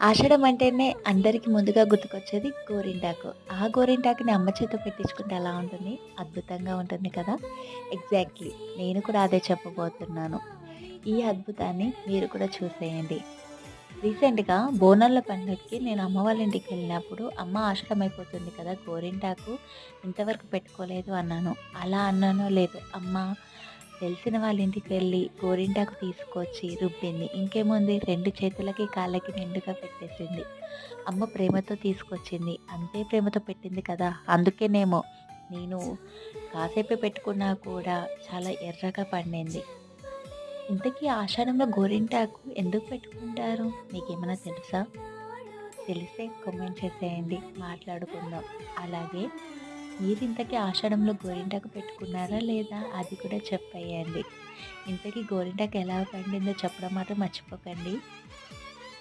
ఆషాఢం అంటేనే అందరికీ ముందుగా గుర్తుకొచ్చేది గోరింటాకు. ఆ గోరింటాకుని అమ్మ చేత పెట్టించుకుంటే ఎలా ఉంటుంది? అద్భుతంగా ఉంటుంది కదా! ఎగ్జాక్ట్‌లీ. నేను కూడా అదే చెప్పబోతున్నాను. ఈ అద్భుతాన్ని మీరు కూడా చూసేయండి. రీసెంట్‌గా బోనాల పండుగకి నేను అమ్మ వాళ్ళ ఇంటికి వెళ్ళినప్పుడు "అమ్మ ఆషాఢం అయిపోతుంది కదా! గోరింటాకు ఇంతవరకు పెట్టుకోలేదు" అన్నాను. అలా అన్నానో లేదో అమ్మ తెలిసిన వాళ్ళ ఇంటికి వెళ్ళి గోరింటాకు తీసుకొచ్చి రుబ్బింది. ఇంకేముంది రెండు చేతులకి, కాళ్ళకి నిండుగా పెట్టేసింది. అమ్మ ప్రేమతో తీసుకొచ్చింది. అంతే ప్రేమతో పెట్టింది కదా! అందుకేనేమో నేను కాసేపే పెట్టుకున్నా కూడా చాలా ఎర్రగా పండింది. ఇంతకీ ఆషాఢంలో గోరింటాకు ఎందుకు పెట్టుకుంటారు? మీకేమైనా తెలుసా? తెలిస్తే కామెంట్ చేసేయండి. మాట్లాడుకుందాం. అలాగే మీరింతకీ ఆషాఢంలో గోరింటాకు పెట్టుకున్నారా లేదా? అది కూడా చెప్పేయండి. ఇంతకీ గోరింటాకు ఎలా పండిందో చెప్పడం మాత్రం మర్చిపోకండి.